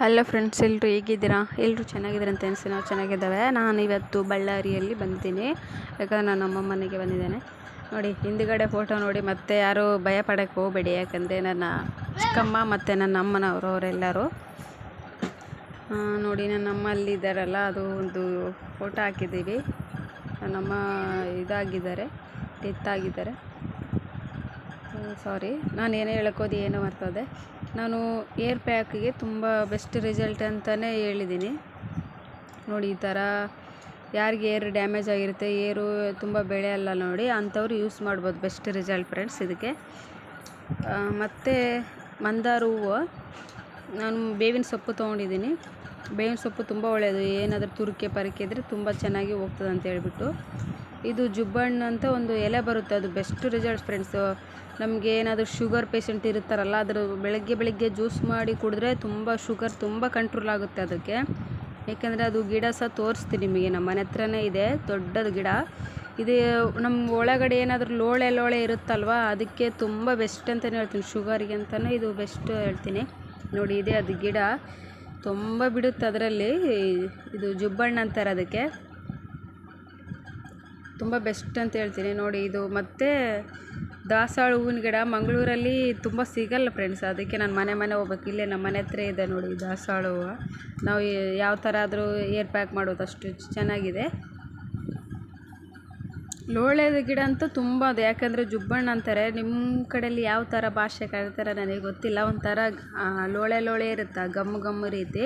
Hello friends ಎಲ್ಲರೂ ಹೇಗಿದ್ದೀರಾ? ಎಲ್ಲರೂ ಚೆನ್ನಾಗಿದ್ದೀರಾ ಅಂತ ನಾವು ಚೆನ್ನಾಗಿದ್ದಾವೆ. ನಾನು ಇವತ್ತು ಬಳ್ಳಾರಿಯಲ್ಲಿ ಬಂದಿದ್ದೀನಿ. ಯಾಕಂದ್ರೆ ನಾನು ನಮ್ಮ ಮನೆಗೆ ಬಂದಿದ್ದೇನೆ. ನೋಡಿ, ಹಿಂದುಗಡೆ ಫೋಟೋ ನೋಡಿ, ಮತ್ತೆ ಯಾರೂ ಭಯ ಪಡೋಕ್ಕೆ ಹೋಗಬೇಡಿ. ಯಾಕಂದರೆ ನನ್ನ ಚಿಕ್ಕಮ್ಮ ಮತ್ತು ನನ್ನ ಅಮ್ಮನವರು, ಅವರೆಲ್ಲರೂ. ನೋಡಿ, ನನ್ನ ಅಮ್ಮ ಅಲ್ಲಿದ್ದಾರಲ್ಲ ಅದು ಒಂದು ಫೋಟೋ ಹಾಕಿದ್ದೀವಿ. ನನ್ನಮ್ಮ ಇದಾಗಿದ್ದಾರೆ ಡೆತ್ ಆಗಿದ್ದಾರೆ. ಸಾರಿ ನಾನು ಏನೇ ಹೇಳೋಕ್ಕೋದು ಏನೋ ಮರ್ತದೆ. ನಾನು ಏರ್ ಪ್ಯಾಕಿಗೆ ತುಂಬ ಬೆಸ್ಟ್ ರಿಸಲ್ಟ್ ಅಂತಲೇ ಹೇಳಿದ್ದೀನಿ ನೋಡಿ, ಈ ಥರ ಯಾರಿಗೆ ಏರ್ ಡ್ಯಾಮೇಜ್ ಆಗಿರುತ್ತೆ ಏರು ತುಂಬ ಬೆಳೆಯಲ್ಲ ನೋಡಿ, ಅಂಥವ್ರು ಯೂಸ್ ಮಾಡ್ಬೋದು ಬೆಸ್ಟ್ ರಿಸಲ್ಟ್ ಫ್ರೆಂಡ್ಸ್ ಇದಕ್ಕೆ. ಮತ್ತು ಮಂದಾರ ಹೂವು. ನಾನು ಬೇವಿನ ಸೊಪ್ಪು ತೊಗೊಂಡಿದ್ದೀನಿ ಬೇವಿನ ಸೊಪ್ಪು ತುಂಬ ಒಳ್ಳೆಯದು ಏನಾದರೂ ತುರಿಕೆ, ಪರಕೆ ಇದ್ದರೆ ತುಂಬ ಚೆನ್ನಾಗಿ ಹೋಗ್ತದೆ ಅಂತ ಹೇಳ್ಬಿಟ್ಟು. ಇದು ಜುಬ್ಬಣ್ಣು ಅಂತ ಒಂದು ಎಲೆ ಬರುತ್ತೆ. ಅದು ಬೆಸ್ಟ್ ರಿಸಲ್ಟ್ ಫ್ರೆಂಡ್ಸು ನಮಗೆ ಏನಾದರೂ ಶುಗರ್ ಪೇಷಂಟ್ ಇರ್ತಾರಲ್ಲ, ಅದ್ರ ಬೆಳಗ್ಗೆ ಬೆಳಗ್ಗೆ ಜ್ಯೂಸ್ ಮಾಡಿ ಕುಡಿದ್ರೆ ತುಂಬ ಶುಗರ್ ತುಂಬ ಕಂಟ್ರೋಲ್ ಆಗುತ್ತೆ ಅದಕ್ಕೆ. ಏಕೆಂದರೆ ಅದು ಗಿಡ ಸಹ ತೋರಿಸ್ತೀನಿ ನಿಮಗೆ. ನಮ್ಮ ಮನೆ ಹತ್ರನೇ ಇದೆ, ದೊಡ್ಡದು ಗಿಡ. ಇದು ನಮ್ಮ ಒಳಗಡೆ ಏನಾದರೂ ಲೋಳೆ ಲೋಳೆ ಇರುತ್ತಲ್ವ, ಅದಕ್ಕೆ ತುಂಬ ಬೆಸ್ಟ್ ಅಂತಲೇ ಹೇಳ್ತೀನಿ. ಶುಗರಿಗೆ ಅಂತಲೇ ಇದು ಬೆಸ್ಟ್ ಹೇಳ್ತೀನಿ. ನೋಡಿ, ಇದೆ ಅದು ಗಿಡ. ತುಂಬ ಬಿಡುತ್ತೆ ಅದರಲ್ಲಿ. ಇದು ಜುಬ್ಬಣ್ಣ ಅಂತಾರೆ ಅದಕ್ಕೆ. ತುಂಬ ಬೆಸ್ಟ್ ಅಂತ ಹೇಳ್ತೀನಿ ನೋಡಿ ಇದು. ಮತ್ತು ದಾಸಾಳು ಹೂವಿನ ಗಿಡ ಮಂಗಳೂರಲ್ಲಿ ತುಂಬ ಸಿಗಲ್ಲ ಫ್ರೆಂಡ್ಸ್ ಅದಕ್ಕೆ ನಾನು ಮನೆ ಮನೆ ಹೋಗ್ಬೇಕು. ಇಲ್ಲೇ ನಮ್ಮ ಮನೆ ಹತ್ರ ಇದೆ ನೋಡಿ ದಾಸಾಳು ಹೂವು. ನಾವು ಯಾವ ಥರ ಆದರೂ ಏರ್ ಪ್ಯಾಕ್ ಮಾಡೋದು ಅಷ್ಟು ಚೆನ್ನಾಗಿದೆ. ಲೋಳೆದ ಗಿಡ ಅಂತೂ ತುಂಬ ಅದು. ಯಾಕಂದರೆ ಜುಬ್ಬಣ್ಣ ಅಂತಾರೆ, ನಿಮ್ಮ ಕಡೆಯಲ್ಲಿ ಯಾವ ಥರ ಭಾಷೆ ಕರೀತಾರೆ ನನಗೆ ಗೊತ್ತಿಲ್ಲ. ಒಂಥರ ಲೋಳೆ ಲೋಳೆ ಇರುತ್ತೆ ಗಮ್ಮು ಗಮ್ಮು ರೀತಿ.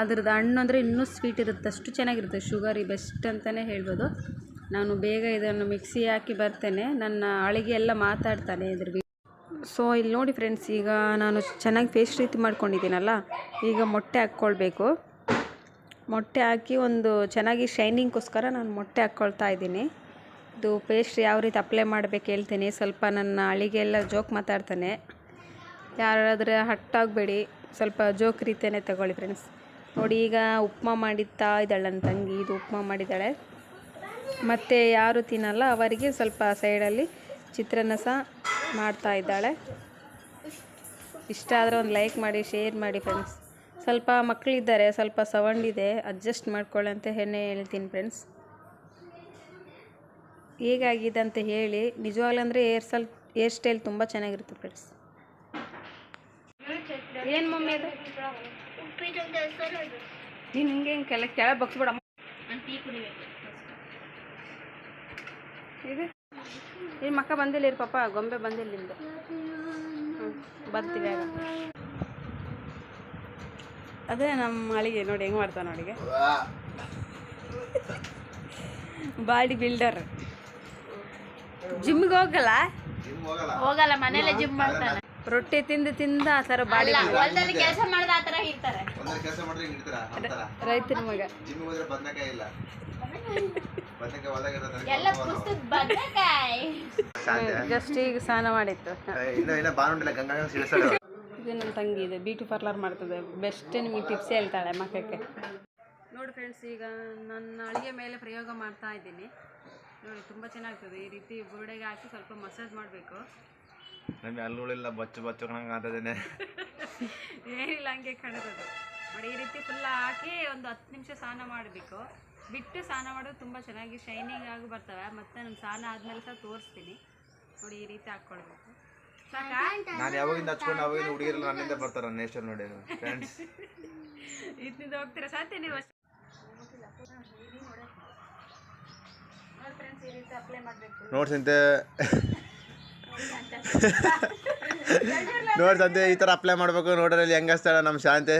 ಅದ್ರದ್ದು ಹಣ್ಣು ಅಂದರೆ ಇನ್ನೂ ಸ್ವೀಟ್ ಇರುತ್ತೆ, ಅಷ್ಟು ಚೆನ್ನಾಗಿರುತ್ತೆ. ಶುಗರಿ ಬೆಸ್ಟ್ ಅಂತಲೇ ಹೇಳ್ಬೋದು. ನಾನು ಬೇಗ ಇದನ್ನು ಮಿಕ್ಸಿ ಹಾಕಿ ಬರ್ತೇನೆ. ನನ್ನ ಅಳಿಗೆ ಎಲ್ಲ ಮಾತಾಡ್ತಾನೆ ಇದ್ರ ಸೊ ಇಲ್ಲಿ ನೋಡಿ ಫ್ರೆಂಡ್ಸ್ ಈಗ ನಾನು ಚೆನ್ನಾಗಿ ಪೇಸ್ಟ್ ರೀತಿ ಮಾಡ್ಕೊಂಡಿದ್ದೀನಲ್ಲ, ಈಗ ಮೊಟ್ಟೆ ಹಾಕ್ಕೊಳ್ಬೇಕು. ಮೊಟ್ಟೆ ಹಾಕಿ ಒಂದು ಚೆನ್ನಾಗಿ ಶೈನಿಂಗ್ಗೋಸ್ಕರ ನಾನು ಮೊಟ್ಟೆ ಹಾಕ್ಕೊಳ್ತಾ ಇದ್ದೀನಿ. ಇದು ಪೇಸ್ಟ್ ಯಾವ ರೀತಿ ಅಪ್ಲೈ ಮಾಡಬೇಕು ಹೇಳ್ತೀನಿ. ಸ್ವಲ್ಪ ನನ್ನ ಅಳಿಗೆ ಎಲ್ಲ ಜೋಕ್ ಮಾತಾಡ್ತಾನೆ. ಯಾರಾದರೆ ಹಟ್ಟಾಗಬೇಡಿ ಸ್ವಲ್ಪ ಜೋಕ್ ರೀತಿಯೇ ತಗೊಳ್ಳಿ ಫ್ರೆಂಡ್ಸ್ ನೋಡಿ, ಈಗ ಉಪ್ಮಾ ಮಾಡಿತ್ತಾ ಇದ್ದಾಳೆ ನನ್ನ ತಂಗಿ, ಇದು ಉಪ್ಮಾ ಮಾಡಿದ್ದಾಳೆ. ಮತ್ತು ಯಾರು ತಿನ್ನಲ್ಲ, ಅವರಿಗೆ ಸ್ವಲ್ಪ ಸೈಡಲ್ಲಿ ಚಿತ್ರಾನ್ನ ಸಹ ಮಾಡ್ತಾ ಇದ್ದಾಳೆ. ಇಷ್ಟ ಆದರೆ ಒಂದು ಲೈಕ್ ಮಾಡಿ ಶೇರ್ ಮಾಡಿ ಫ್ರೆಂಡ್ಸ್ ಸ್ವಲ್ಪ ಮಕ್ಕಳಿದ್ದಾರೆ ಸ್ವಲ್ಪ ಸೌಂಡ್ ಇದೆ ಅಡ್ಜಸ್ಟ್ ಮಾಡ್ಕೊಳ್ಳಿ ಅಂತ ಹೆಣ್ಣೆ ಹೇಳ್ತೀನಿ ಫ್ರೆಂಡ್ಸ್ ಹೇಗಾಗಿದೆ ಅಂತ ಹೇಳಿ ನಿಜವಾಗ್ಲೂ ಅಂದರೆ ಏರ್ ಸಲ್ ಏರ್ ಸ್ಟೈಲ್ ತುಂಬ ಚೆನ್ನಾಗಿರುತ್ತೆ ಫ್ರೆಂಡ್ಸ್ ಏನು ಮಮ್ಮಿ ಅದು? ನೀನು ಹಿಂಗೆ ಹಿಂಗೆ ಕೆಲ ಕೆಳಗೆ ಬಗ್ಸ್ಬಿಡಮ್ಮ. ಇದು? ಈ ಮಕ್ಕ ಬಂದಿಲ್ಲ ಇರು ಪಾಪ ಗೊಂಬೆ ಬಂದಿಲ್ಲ ನಿಂದು ಬರ್ತೀವಿ ಆಗ. ಅದೇ ನಮ್ಮ ಅಳಿಗೆ ನೋಡಿ ಹೆಂಗೆ ಮಾಡ್ತಾನೆ ನೋಡಿಗೆ. Body builder. ಜಿಮ್ಗೆ ಹೋಗಲ್ಲ? ಹೋಗಲ್ಲ ಮನೇಲೆ ಜಿಮ್ ಮಾಡ್ತಾನೆ. ರೊಟ್ಟಿ ತಿಂದು ತಿಂದು ಆ ಥರ ಬಾಡಿ ಹೊಲದಲ್ಲಿ ಕೆಲಸ ಮಾಡಿದ ಆ ತರ ಇರ್ತಾರೆ. ರೈತರ ಮಗ. ಜಿಮ್ಗೆ ಹೋದ್ರೆ ಬದ್ನೆಕಾಯಿ ಇಲ್ಲ. ಜಸ್ಟ್ ಈಗ ಸ್ನಾನ ಮಾಡಿತ್ತು. ಇದು ನನ್ನ ತಂಗಿ ಇದೆ ಬ್ಯೂಟಿ ಪಾರ್ಲರ್ ಮಾಡ್ತದೆ. ಬೆಸ್ಟ್ ನಿಮಗೆ ಟಿಪ್ಸ್ ಹೇಳ್ತಾಳೆ ಮಕ್ಕಕ್ಕೆ. ನೋಡಿ ಫ್ರೆಂಡ್ಸ್ ಈಗ ನನ್ನ ಅಡುಗೆ ಮೇಲೆ ಪ್ರಯೋಗ ಮಾಡ್ತಾ ಇದ್ದೀನಿ. ನೋಡಿ ತುಂಬ ಚೆನ್ನಾಗ್ತದೆ. ಈ ರೀತಿ ಬುರುಡೆಗೆ ಹಾಕಿ ಸ್ವಲ್ಪ ಮಸಾಜ್ ಮಾಡಬೇಕು. ನಮಗೆ ಅಲ್ಲುಳಿಲ್ಲ ಬಚ್ಚು ಬಚ್ಚು ಕಣಂಗ ಅಂತದೇನೆ ಏನಿಲ್ಲ ಹಂಗೆ ಕಣದದು ನೋಡಿ ಈ ರೀತಿ ಫುಲ್ಲ ಹಾಕಿ ಒಂದು ಹತ್ತು ನಿಮಿಷ ಸ್ನಾನ ಮಾಡಬೇಕು. ಬಿಟ್ಟು ಸ್ನಾನ ಮಾಡೋದು ತುಂಬ ಚೆನ್ನಾಗಿ ಶೈನಿಂಗ್ ಆಗಿ ಬರ್ತವೆ. ಮತ್ತೆ ನಾನು ಸ್ನಾನ ಆದಮೇಲೆ ಸಹ ತೋರಿಸ್ತೀನಿ. ನೋಡಿ ಈ ರೀತಿ ಹಾಕ್ಕೊಳ್ಬೇಕು ನಾನು ಯಾವಾಗಿಂದ ಹಚ್ಕೊಂಡು ಅವಾಗಿಂದ ಹುಡುಗಿರಲ್ಲ ನನ್ನಿಂದ ಬರ್ತಾರ ನೇಚರ್ ನೋಡಿ. ಫ್ರೆಂಡ್ಸ್ ಇದರಿಂದ ಹೋಗ್ತೀರಾ? ಸಾಧ್ಯ ನೀವು ಅಷ್ಟೇ? ನೋಡಿ ಸಂತೆ. ನೋಡಿ ಸಂತೆ ಈ ಥರ ಅಪ್ಲೈ ಮಾಡಬೇಕು ನೋಡ್ರಲ್ಲಿ ಹೆಂಗೆ ಹಚ್ತಾಳ ನಮ್ಮ ಶಾಂತಿ?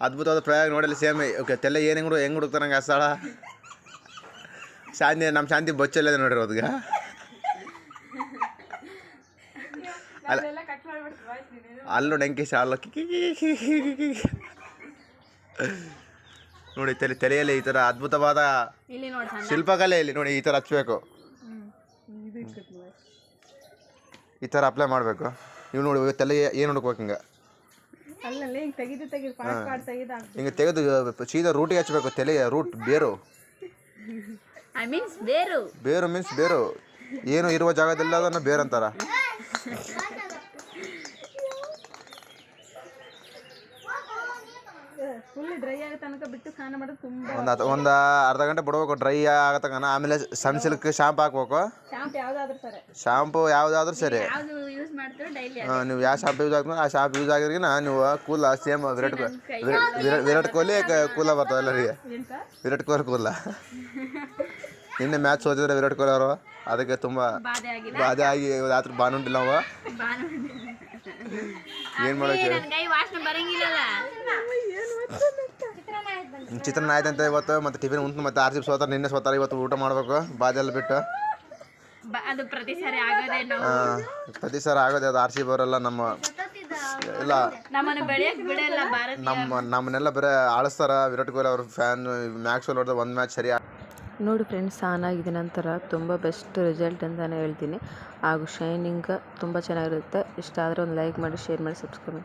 ಅದ್ಭುತವಾದ ಪ್ರಯೋಗ ನೋಡಲಿ ಸೇಮ್ ಓಕೆ ತೆಲ್ಲ ಏನು ಹೆಂಗ್ ಹೆಂಗೆ ಹುಡುಕ್ತಾರ ಹಚ್ತಾಳ ಶಾಂತಿ ನಮ್ಮ ಶಾಂತಿ ಬಚ್ಚಲ್ಲ ನೋಡಿರಿ ಅದ್ಗ. ಅಲ್ಲ ಅಲ್ಲೂ ಡಂಕಿ ಶಾಲ. ನೋಡಿ ತಲೆ ತಲೆಯಲ್ಲಿ ಈ ಥರ ಅದ್ಭುತವಾದ ನೋಡಿ ಶಿಲ್ಪಕಲೆ ಇಲ್ಲಿ ನೋಡಿ ಈ ಥರ ಹಚ್ಬೇಕು. ಈ ಥರ ಅಪ್ಲೈ ಮಾಡಬೇಕು. ನೀವು ನೋಡಿ ತಲೆ ಏನು ಹುಡುಕ್ಬೇಕು ಹಿಂಗೆ? ಹಿಂಗೆ ತೆಗೆದು ತೆಗೆದು ಪಾಟ್ ಪಾಟ್ ತೆಗೆದು ಹಿಂಗೆ ತೆಗೆದು ಸೀದಾ ರೂಟಿಗೆ ಹಚ್ಬೇಕು ತಲೆ ರೂಟ್ ಬೇರು. ಐ ಮೀನ್ಸ್ ಬೇರು. ಬೇರು ಮೀನ್ಸ್ ಬೇರು. ಏನು ಇರುವ ಜಾಗದಲ್ಲಿ ಅದನ್ನು ಬೇರು ಫುಲ್ ಡ್ರೈ ಆಗೋ ತನಕ ಬಿಟ್ಟು ಸ್ನಾನ ಮಾಡೋದು ತುಂಬ ಒಂದು ಹತ್ತು ಒಂದು ಅರ್ಧ ಗಂಟೆ ಬಿಡ್ಬೇಕು ಡ್ರೈ ಆಗತಕ್ಕನ ಆಮೇಲೆ ಸನ್ ಸಿಲ್ಕ್ ಶಾಂಪ್ ಹಾಕ್ಬೇಕು. ಶಾಂಪ್ ಯಾವುದಾದ್ರೂ ಸರಿ. ಶಾಂಪು ಯಾವುದಾದ್ರೂ ಸರಿ. ಯಾವ್ದು ಯೂಸ್ ಮಾಡ್ತೀರೋ ಡೈಲಿ ಆ, ನೀವು ಯಾವ ಶಾಂಪ್ ಯೂಸ್ ಆಗ್ತದೆ ಆ ಶಾಂಪ್ ಯೂಸ್ ಆಗಿರ್ಗಿನ ನೀವು ಕೂಲ ಸೇಮ್ ವಿರಾಟ್ ವಿರಾಟ್- ಕೊಹ್ಲಿ ಕೂಲ ಬರ್ತಾವೆ ಎಲ್ಲರಿಗೆ. ವಿರಾಟ್ ಕೊಹ್ಲಿ ಕೂಲ ನಿನ್ನೆ ಮ್ಯಾಚ್ ಸೋತಿದ್ರೆ ವಿರಾಟ್ ಕೊಹ್ಲಿ ಅವರು. ಅದಕ್ಕೆ ತುಂಬ ಬಾಧೆ ಆಗಿ ರಾತ್ರಿ ಬಾನುಂಡಿಲ್ಲ. ಏನು ಮಾಡೋಕೆ ಚಿತ್ರನ ಚಿತ್ರಾನ್ನ ಆಯ್ತಂತ ಇವತ್ತು ಮತ್ತೆ ಟಿಫಿನ್ ಉಂಟು ಮತ್ತೆ ಆರ್ ಸಿ ಸೋತಾರೆ ನಿನ್ನೆ ಸೋತಾರೆ ಇವತ್ತು ಊಟ ಮಾಡಬೇಕು ಬಾಜೆಲ್ಲ ಬಿಟ್ಟು. ಅದು ಪ್ರತಿ ಸಾರಿ ಪ್ರತಿ ಆಗೋದೇ ಅದು ಆರ್ ಸಿ ಬರೋಲ್ಲ ನಮ್ಮ ಇಲ್ಲ ನಮ್ಮನ್ನು ಬೆಳೆಯಕ್ ಬಿಡಲ್ಲ ಭಾರತ ನಮ್ಮ ನಮ್ಮನ್ನೆಲ್ಲ ಬರೀ ಆಳಿಸ್ತಾರ ವಿರಾಟ್ ಕೊಹ್ಲಿ ಅವ್ರ ಫ್ಯಾನ್ ಮ್ಯಾಕ್ಸ್ ಹೊಡೆದ ಒಂದು ಮ್ಯಾಚ್ ಸರಿ ನೋಡಿ ಫ್ರೆಂಡ್ಸ್, ಆನ್ ಆಗಿದ ನಂತರ ತುಂಬ ಬೆಸ್ಟ್ ರಿಸಲ್ಟ್ ಅಂತಲೇ ಹೇಳ್ತೀನಿ. ಹಾಗೂ ಶೈನಿಂಗ್ ತುಂಬ ಚೆನ್ನಾಗಿರುತ್ತೆ. ಇಷ್ಟ ಆದರೆ ಒಂದು ಲೈಕ್ ಮಾಡಿ ಶೇರ್ ಮಾಡಿ ಸಬ್ಸ್ಕ್ರೈಬ್ ಮಾಡಿ.